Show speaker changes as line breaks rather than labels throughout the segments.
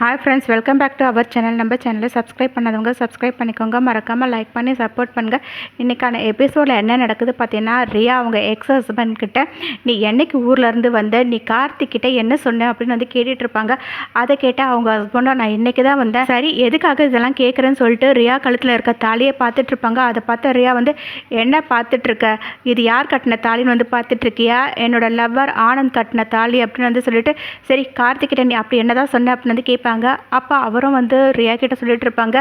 Hi friends welcome back to our channel நம்ம சேனலை subscribe பண்ணாதவங்க சப்ஸ்கிரைப் பண்ணிக்கோங்க. மறக்காமல் லைக் பண்ணி சப்போர்ட் பண்ணுங்கள் இன்றைக்கான எபிசோடில் என்ன நடக்குது பார்த்தீங்கன்னா ரியா அவங்க எக்ஸ் ஹஸ்பண்ட் கிட்ட நீ என்னைக்கு ஊர்லேருந்து வந்த? நீ கார்த்திக்கிட்ட என்ன சொன்ன? அப்படின்னு வந்து கேட்டுட்ருப்பாங்க அதை கேட்டால் அவங்க ஹஸ்பண்டோ நான் இன்னைக்கு தான் வந்தேன். சரி எதுக்காக இதெல்லாம் கேட்குறேன்னு சொல்லிட்டு ரியா கழுத்தில் இருக்க தாலியை பார்த்துட்ருப்பாங்க அதை பார்த்து ரியா வந்து என்ன பார்த்துட்ருக்க இது யார் கட்டின தாலின்னு வந்து பார்த்துட்ருக்கியா என்னோடய என்னோட லவ்வர் ஆனந்த் கட்டின தாலி அப்படின்னு வந்து சொல்லிட்டு சரி கார்த்திக்கிட்ட நீ அப்படி என்னதான் சொன்ன? அப்படின்னு வந்து இருப்பாங்க. அப்போ அவரும் வந்து ரியா கிட்ட சொல்லிட்டு இருப்பாங்க.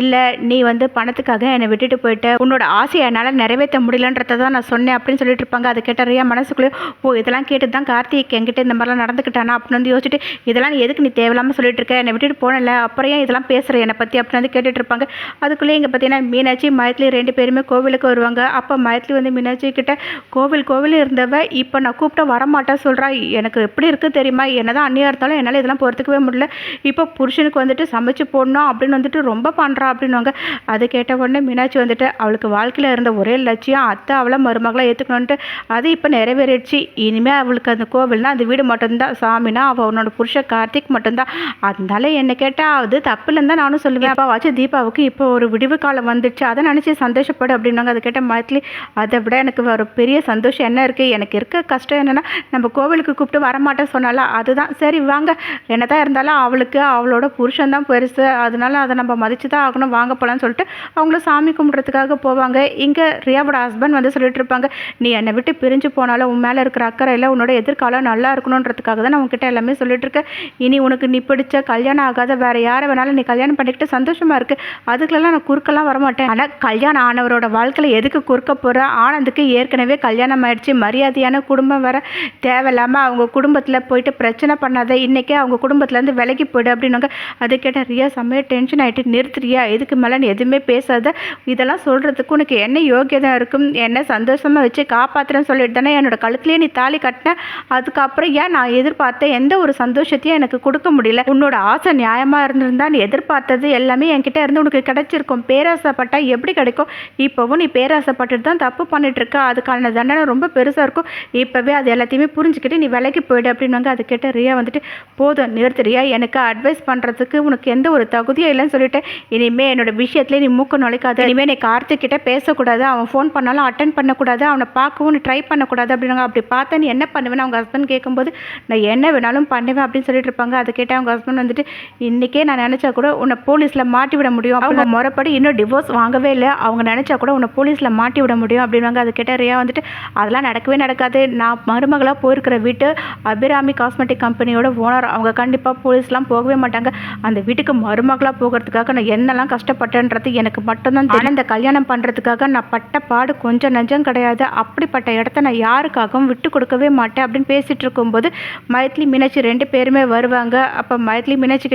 இல்லை நீ வந்து பணத்துக்காக என்னை விட்டுட்டு போயிட்ட. உன்னோட ஆசையை என்னால் நிறைவேற்ற முடியலன்றதை தான் நான் சொன்னேன் அப்படின்னு சொல்லிட்டு இருப்பாங்க. அதை கேட்ட ரியா மனசுக்குள்ளே ஓ இதெல்லாம் கேட்டு தான் கார்த்திக் என்கிட்ட இந்த மாதிரிலாம் நடந்துக்கிட்டானா? அப்படின்னு வந்து யோசிச்சுட்டு இதெல்லாம் எதுக்கு நீ தேவையில்லாமல் சொல்லிட்டு இருக்க? என்னை விட்டுட்டு போனல அப்புறம் ஏன் இதெல்லாம் பேசுகிற என்னை பற்றி அப்படின்னு வந்து கேட்டுட்டு இருப்பாங்க. அதுக்குள்ளேயே இங்கே பார்த்தீங்கன்னா மீனாட்சி மயத்திலி ரெண்டு பேருமே கோவிலுக்கு வருவாங்க. அப்போ மயத்திலி வந்து மீனாட்சி கிட்ட கோவில் கோவில் இருந்தவ இப்போ நான் கூப்பிட்டா வரமாட்டேன் சொல்கிறா எனக்கு எப்படி இருக்குது தெரியுமா? என்னதான் அந்நியா இருந்தாலும் என்னால் இதெல்லாம் பொறுத்துக்கவே முடியல. இப்போ புருஷனுக்கு வந்துட்டு சமைச்சு போடணும் அப்படின்னு வந்துட்டு ரொம்ப பண்ணுறா அப்படின்னுவாங்க. அதை கேட்ட உடனே மீனாட்சி வந்துட்டு அவளுக்கு வாழ்க்கையில் இருந்த ஒரே லட்சியம் அத்தை அவளை மருமகளாக ஏற்றுக்கணுன்ட்டு அது இப்போ நிறைவேறிடுச்சு. இனிமேல் அவளுக்கு அந்த கோவில்னா அந்த வீடு மட்டும்தான். சாமினா அவள் அவனோட புருஷன் கார்த்திக் மட்டும்தான். அதனால என்னை கேட்டால் அது தப்புலன்னு தான் நானும் சொல்லுவேன். அப்போ வாச்சு தீபாவுக்கு இப்போ ஒரு விடிவு காலம் வந்துடுச்சு. அதை நினச்சி சந்தோஷப்படு அப்படின்னாங்க அதை கேட்ட மாதிரி அதை விட எனக்கு ஒரு பெரிய சந்தோஷம் என்ன இருக்குது எனக்கு இருக்க கஷ்டம் என்னென்னா நம்ம கோவிலுக்கு கூப்பிட்டு வரமாட்டேன் சொன்னால அதுதான். சரி வாங்க. என்னதான் இருந்தாலும் அவளுக்கு அவளோட புருஷன் தான் பெருசு. அதனால அதை நம்ம மதிச்சு தான் ஆகணும். வாங்க போகலான்னு சொல்லிட்டு அவங்கள சாமி கும்பிட்றதுக்காக போவாங்க. இங்கே ரியாவோட ஹஸ்பண்ட் வந்து சொல்லிட்டு இருப்பாங்க நீ என்னை விட்டு பிரிஞ்சு போனாலும் உன் மேலே இருக்கிற அக்கறையில் உன்னோட எதிர்காலம் நல்லா இருக்கணுன்றதுக்காக தான் நான் எல்லாமே சொல்லிட்டு இருக்கேன். இனி உனக்கு நீ பிடிச்ச கல்யாணம் ஆகாத வேற யாரை வேணாலும் நீ கல்யாணம் பண்ணிக்கிட்டு சந்தோஷமா இருக்கு. அதுக்கெல்லாம் நான் குறுக்கெல்லாம் வரமாட்டேன். ஆனால் கல்யாணம் ஆனவரோட வாழ்க்கையில் எதுக்கு குறுக்க போகிற ஆனந்துக்கு ஏற்கனவே கல்யாணம் ஆயிடுச்சு. மரியாதையான குடும்பம் வர தேவையில்லாமல் அவங்க குடும்பத்தில் போயிட்டு பிரச்சனை பண்ணாத. இன்னைக்கே அவங்க குடும்பத்துலேருந்து விலகி போயிடு அப்படின்னாங்க. அதை கேட்டால் ரியா செம்மையாக டென்ஷன் ஆகிட்டு நிறுத்துறியா? இதுக்கு மேலே நீ எதுவுமே பேசாத. இதெல்லாம் சொல்கிறதுக்கு உனக்கு என்ன யோகியதை இருக்கும்? என்ன சந்தோஷமாக வச்சு காப்பாற்றுறேன்னு சொல்லிட்டு தானே என்னோட கழுத்துலேயே நீ தாலி கட்டினேன் அதுக்கப்புறம் ஏன் நான் எதிர்பார்த்த எந்த ஒரு சந்தோஷத்தையும் எனக்கு கொடுக்க முடியல? உன்னோட ஆசை நியாயமாக இருந்திருந்தா நீ எதிர்பார்த்தது எல்லாமே என்கிட்ட இருந்து உனக்கு கிடைச்சிருக்கும். பேராசைப்பட்டா எப்படி கிடைக்கும்? இப்போவும் நீ பேராசைப்பட்டுட்டு தான் தப்பு பண்ணிட்டு இருக்க அதுக்கான தண்டனை ரொம்ப பெருசாக இருக்கும். இப்போவே அது எல்லாத்தையுமே புரிஞ்சுக்கிட்டு நீ விலைக்கு போயிடு அப்படின்னாங்க. அது கேட்ட ரியா வந்துட்டு போதும் நிறுத்து ரியா. எனக்கு அட்வைஸ் பண்ணுறதுக்கு உனக்கு எந்த ஒரு தகுதியும் இல்லைன்னு சொல்லிட்டு இனிமேல் என்னோட விஷயத்துல நீ மூக்க நுழைக்காத. இனிமேல் நீ கார்த்திக் கிட்ட பேசக்கூடாது. அவன் ஃபோன் பண்ணாலும் அட்டன் பண்ணக்கூடாது. அவனை பார்க்கவும் நீ ட்ரை பண்ணக்கூடாது அப்படின்னாங்க. அப்படி பார்த்தா நீ என்ன பண்ணுவேன்னு அவங்க ஹஸ்பண்ட் கேட்கும்போது நான் என்ன வேணாலும் பண்ணுவேன் அப்படின்னு சொல்லிட்டு இருப்பாங்க. அதை கேட்டு அவங்க ஹஸ்பண்ட் வந்துட்டு இன்றைக்கே நான் நினச்சா கூட உன்னை போலீஸில் மாட்டி விட முடியும். அவங்க முறைப்படி இன்னும் டிவோர்ஸ் வாங்கவே இல்லை. அவங்க நினச்சா கூட உன்னை போலீஸில் மாட்டி விட முடியும் அப்படின்னாங்க. அது கேட்ட ரியா வந்துட்டு அதெல்லாம் நடக்கவே நடக்காது. நான் மருமகளாக போயிருக்கிற வீட்டு அபிராமி காஸ்மெட்டிக் கம்பெனியோட ஓனர் அவங்க கண்டிப்பாக போலீஸ்லாம் போகவே மாட்டாங்க. அந்த வீட்டுக்கு மருமகளாக போகிறதுக்காக நான் என்னெல்லாம் கஷ்டப்பட்டேன்றது எனக்கு மட்டும்தான் தெரியும். இந்த கல்யாணம் பண்ணுறதுக்காக நான் பட்ட பாடு கொஞ்சம் நஞ்சம் கிடையாது. அப்படிப்பட்ட இடத்த நான் யாருக்காகவும் விட்டு கொடுக்கவே மாட்டேன் அப்படின்னு பேசிகிட்டு இருக்கும்போது மைத்லி மீனாட்சி ரெண்டு பேருமே வருவாங்க. அப்போ மைத்லி மீனாட்சி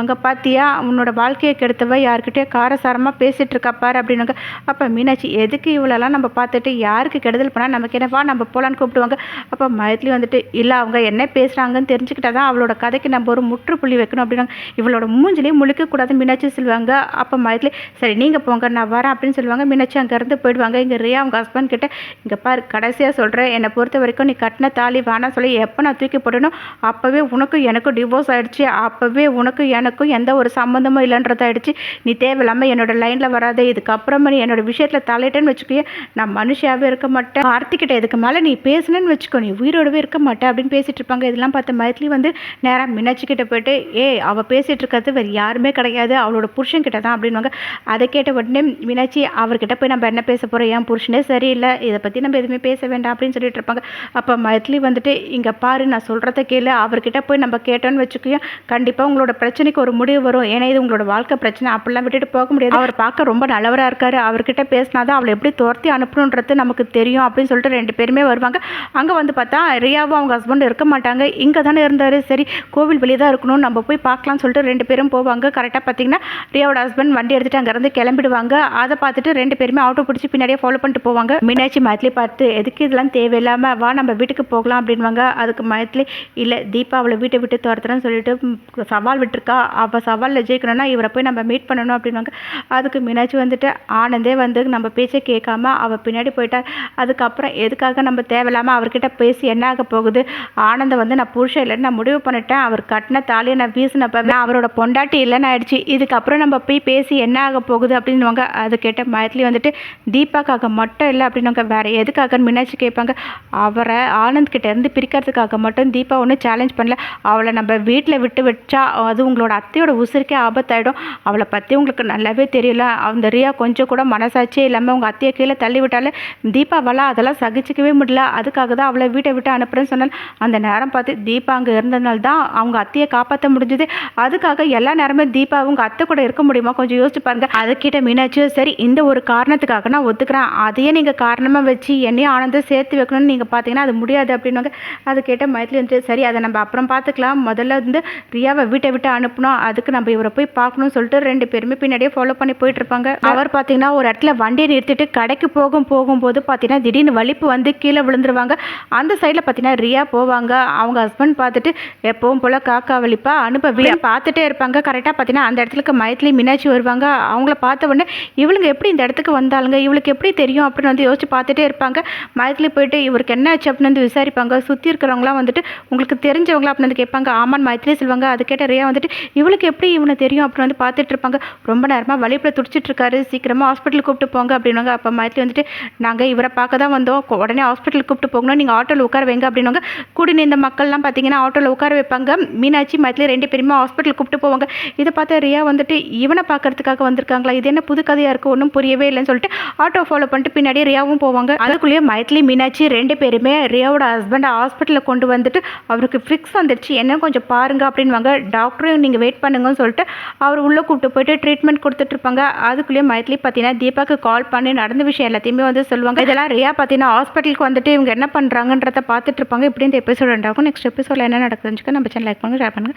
அங்கே பார்த்தியா உன்னோட வாழ்க்கையை கெடுத்தவ யார்கிட்டயோ காரசாரமாக பேசிகிட்டு இருக்கா பாரு அப்படின்னாங்க. அப்போ மீனாட்சி எதுக்கு இவ்வளோலாம் நம்ம பார்த்துட்டு யாருக்கு கெடுதல் பண்ணால் நமக்கு என்னவா நம்ம போகலான்னு கூப்பிடுவாங்க. அப்போ மைத்லி வந்துட்டு இல்லை அவங்க என்ன பேசுகிறாங்கன்னு தெரிஞ்சுக்கிட்டா தான் அவளோட கதைக்கு நம்ம ஒரு முற்றுப்புள்ளி வைக்கணும் அப்படின்னா இவளோட மூஞ்சிலையும் முழிக்கக்கூடாது மீனாட்சி சொல்லுவாங்க. அப்போ மைத்லி சரி நீங்கள் போங்க நான் வரேன் அப்படின்னு சொல்லுவாங்க. மீனாட்சி அங்கேருந்து போயிடுவாங்க. இங்கே ரியா அவங்க ஹஸ்பண்ட் கிட்டே இங்கே பாரு கடைசியாக சொல்கிறேன் என்னை பொறுத்த வரைக்கும் நீ கட்டின தாலி வேணாம் சொல்லி எப்போ நான் தூக்கி போடணும் அப்போவே உனக்கும் எனக்கும் டிவோர்ஸ் ஆகிடுச்சு அப்போவே உனக்கும் எனக்கும் எந்த ஒரு சம்மந்தமும் இல்லைன்றதாயிடுச்சு. நீ தேவையில்லாமல் என்னோட லைனில் வராது. இதுக்கப்புறமா நீ என்னோட விஷயத்தில் தலையிட்டேன்னு வச்சுக்கோயே நான் மனுஷாவே இருக்க மாட்டேன். கார்த்திகிட்ட இதுக்கு மேலே நீ பேசுனேன்னு வச்சுக்கோ. நீ உயிரோடவே இருக்க மாட்டேன் அப்படின்னு பேசிகிட்டு இருப்பாங்க. இதெல்லாம் பார்த்த மயத்துலேயும் வந்து நேராக மினாச்சிகிட்ட போயிட்டு ஏய் அவள் பேசிகிட்டு இருக்கிறது வேறு யாருமே கிடையாது அவளோட புருஷன் கிட்ட தான் அப்படின்வாங்க அதை கேட்ட உடனே மீனாட்சி அவர்கிட்ட போய் நம்ம என்ன பேச போகிறோம் ஏன் புருஷனே சரியில்லை இதை பற்றி நம்ம எதுவுமே பேச வேண்டாம் அப்படின்னு சொல்லிட்டு இருப்பாங்க. அப்போ மைத்லி வந்துட்டு இங்கே பாரு நான் சொல்கிறத கேளு அவர்கிட்ட போய் நம்ம கேட்டோன்னு வச்சுக்கோ கண்டிப்பாக உங்களோட பிரச்சனைக்கு ஒரு முடிவு வரும். ஏன்னா இது உங்களோட வாழ்க்கை பிரச்சனை அப்படிலாம் விட்டுட்டு போக முடியாது. அவர் பார்க்க ரொம்ப நல்லவராக இருக்கார். அவர்கிட்ட பேசினா தான் அவளை எப்படி துரத்தி அனுப்பணுன்றது நமக்கு தெரியும் அப்படின்னு சொல்லிட்டு ரெண்டு பேருமே வருவாங்க. அங்கே வந்து பார்த்தா ரியாவும் அவங்க ஹஸ்பண்ட் இருக்க மாட்டாங்க. இங்கே தானே இருந்தார். சரி கோவில் வெளியே தான் இருக்கணும் நம்ம போய் பார்க்கலாம்னு சொல்லிட்டு ரெண்டு பேரும் போவாங்க. கரெக்டாக பார்த்தீங்கன்னா ரியாவோட ஹஸ்பண்ட் வண்டி எடுத்துட்டு அங்கேருந்து கிளம்பிடுவாங்க. அதை பார்த்துட்டு ரெண்டு பேருமே ஆட்டோ பிடிச்சி பின்னாடியே ஃபாலோ பண்ணிட்டு போவாங்க. மீனாட்சி மைத்லி பார்த்து எதுக்கு இதெல்லாம் தேவையில்லாமல் வா நம்ம வீட்டுக்கு போகலாம் அப்படின்வாங்க அதுக்கு மைத்லி இல்லை தீபா அவளை வீட்டை விட்டு துரத்துறேன்னு சொல்லிட்டு சவால் விட்டுருக்கா. அவள் சவாலில் ஜெயிக்கணும்னா இவரை போய் நம்ம மீட் பண்ணணும் அப்படின்வாங்க அதுக்கு மீனாட்சி வந்துட்டு ஆனந்தே வந்து நம்ம பேச்சை கேட்காம அவள் பின்னாடி போயிட்டா. அதுக்கப்புறம் எதுக்காக நம்ம தேவையில்லாமல் அவர்கிட்ட பேசி என்ன ஆக போகுது? ஆனந்தை வந்து நான் புருஷன் இல்லைன்னு நான் முடிவு பண்ணிட்டேன். அவர் கட்டின தாலியை நான் வீசினப்ப அவரோட பொண்டாட்டி இல்லைன்னு ஆயிடுச்சு. இதுக்கப்புறம் நம்ம போய் பேசி என்ன ஆக போகுது அப்படின்னுவாங்க. அது கேட்ட மைத்லி வந்துட்டு தீபாக்காக மட்டும் இல்லை அப்படின்னுவாங்க. வேறு எதுக்காகன்னு மீனாட்சி கேட்பாங்க. அவரை ஆனந்த் கிட்டேருந்து பிரிக்கிறதுக்காக மட்டும் தீபா ஒன்றும் சேலஞ்ச் பண்ணல. அவளை நம்ம வீட்டில் விட்டு வச்சா அது உங்களோட அத்தையோட உசுருக்கே ஆபத்தாயிடும். அவளை பற்றி உங்களுக்கு நல்லாவே தெரியல. அந்த ரியா கொஞ்சம் கூட மனசாட்சியே இல்லாமல் உங்கள் அத்தையை கீழே தள்ளி விட்டாலே தீபாவால் அதெல்லாம் சகிச்சிக்கவே முடியல. அதுக்காக தான் அவளை வீட்டை விட்டு அனுப்புகிறேன்னு சொன்னால் அந்த நேரம் பார்த்து தீபா அங்கே இருந்ததுனால தான் அவங்க அத்தையை காப்பாற்ற முடிஞ்சது. அதுக்காக எல்லா நேரமே தீபா அவங்க அத்தை கூட இருக்க முடியுமா? கொஞ்சம் யோசிச்சு பாருங்க. அதுக்கிட்ட மீனாட்சியும் சரி இந்த ஒரு காரணத்துக்காக நான் ஒத்துக்கிறேன். அதையே நீங்கள் காரணமாக வச்சு என்னையும் ஆனந்தம் சேர்த்து வைக்கணும்னு நீங்கள் பார்த்தீங்கன்னா அது முடியாது அப்படின்னுவாங்க. அது கேட்ட மயத்தில் வந்துட்டு சரி அதை நம்ம அப்புறம் பார்த்துக்கலாம் முதல்ல வந்து ரியாவை வீட்டை விட்டு அனுப்பணும் அதுக்கு நம்ம இவரை போய் பார்க்கணும்னு சொல்லிட்டு ரெண்டு பேருமே பின்னாடியே ஃபாலோ பண்ணி போயிட்டு இருப்பாங்க. அவர் பார்த்தீங்கன்னா ஒரு இடத்துல வண்டியை நிறுத்திட்டு கடைக்கு போகும் போகும்போது பார்த்தீங்கன்னா திடீர்னு வலிப்பு வந்து கீழே விழுந்துருவாங்க. அந்த சைடில் பார்த்தீங்கன்னா ரியா போவாங்க. அவங்க ஹஸ்பண்ட் பார்த்துட்டு எப்பவும் போல் காக்கா வலிப்பா அனுப்ப பார்த்துட்டே இருப்பாங்க. கரெக்டாக பார்த்தீங்கன்னா அந்த இடத்துக்கு மயத்துலேயும் மீனாட்சி வருவாங்க. அவங்கள பார்த்த உடனே இவளுங்க எப்படி இந்த இடத்துக்கு வந்தாளுங்க? இவளுக்கு எப்படி தெரியும்? அப்படின்னு வந்து யோசிச்சு பார்த்துட்டே இருப்பாங்க. மயத்துலேயும் போயிட்டு இவருக்கு என்ன ஆச்சு? அப்படின்னு வந்து விசாரிப்பாங்க. சுற்றி இருக்கிறவங்களாம் வந்துட்டு உங்களுக்கு தெரிஞ்சவங்களா? அப்படின்னு வந்து கேட்பாங்க. ஆமான் மைத்லி சொல்லுவாங்க. அது கேட்ட ரியா வந்துட்டு இவளுக்கு எப்படி இவனை தெரியும்? அப்படின்னு வந்து பார்த்துட்டு இருப்பாங்க. ரொம்ப நேரமாக வலிப்பில் துடிச்சிட்டு இருக்காரு சீக்கிரமாக ஹாஸ்பிட்டல் கூப்பிட்டு போங்க அப்படின்னாங்க அப்போ மைத்லி வந்துட்டு நாங்கள் இவரை பார்க்க தான் வந்தோம். உடனே ஹாஸ்பிட்டல் கூப்பிட்டு போகணும் நீங்கள் ஆட்டோவில் உட்கார வைங்க அப்படின்னாங்க கூடி இந்த மக்கள்லாம் பார்த்தீங்கன்னா ஆட்டோவில் உட்கார வைப்பாங்க. மீனாட்சி மைத்லி ரெண்டு ரெண்டு பேருமே ஹாஸ்பிட்டல் கூப்பிட்டு போவாங்க. இதை பார்த்து ரியா வந்துட்டு இவனை பார்க்கறதுக்காக வந்திருக்காங்களா? இது என்ன புது கதையாக இருக்குது ஒன்றும் புரியவே இல்லைன்னு சொல்லிட்டு ஆட்டோ ஃபாலோ பண்ணிட்டு பின்னாடியே ரியாவும் போவாங்க. அதுக்குள்ளேயே மைத்லி மீனாட்சி ரெண்டு பேருமே ரியாவோட ஹஸ்பண்டை ஹாஸ்பிட்டலில் கொண்டு வந்துட்டு அவருக்கு ஃபிக்ஸ் வந்துடுச்சு. என்ன கொஞ்சம் பாருங்க அப்படின்வாங்க டாக்டரும் நீங்கள் வெயிட் பண்ணுங்கன்னு சொல்லிட்டு அவர் உள்ளே கூப்பிட்டு போயிட்டு ட்ரீட்மெண்ட் கொடுத்துட்ருப்பாங்க அதுக்குள்ளேயே மைத்லி பார்த்தீங்கன்னா தீபாக்கு கால் பண்ணி நடந்த விஷயம் எல்லாத்தையுமே வந்து சொல்லுவாங்க. இதெல்லாம் ரியா பார்த்தீங்கன்னா ஹாஸ்பிட்டலுக்கு வந்துட்டு இவங்க என்ன பண்ணுறாங்கன்றத பார்த்துட்டு இருப்பாங்க. இப்படி இந்த எபிசோட் உண்டாகும் நெக்ஸ்ட் எபிசோடில் என்ன நடக்குதுன்னு நம்ம சேனல் லைக் பண்ணுங்க ஷேர் பண்ணுங்க.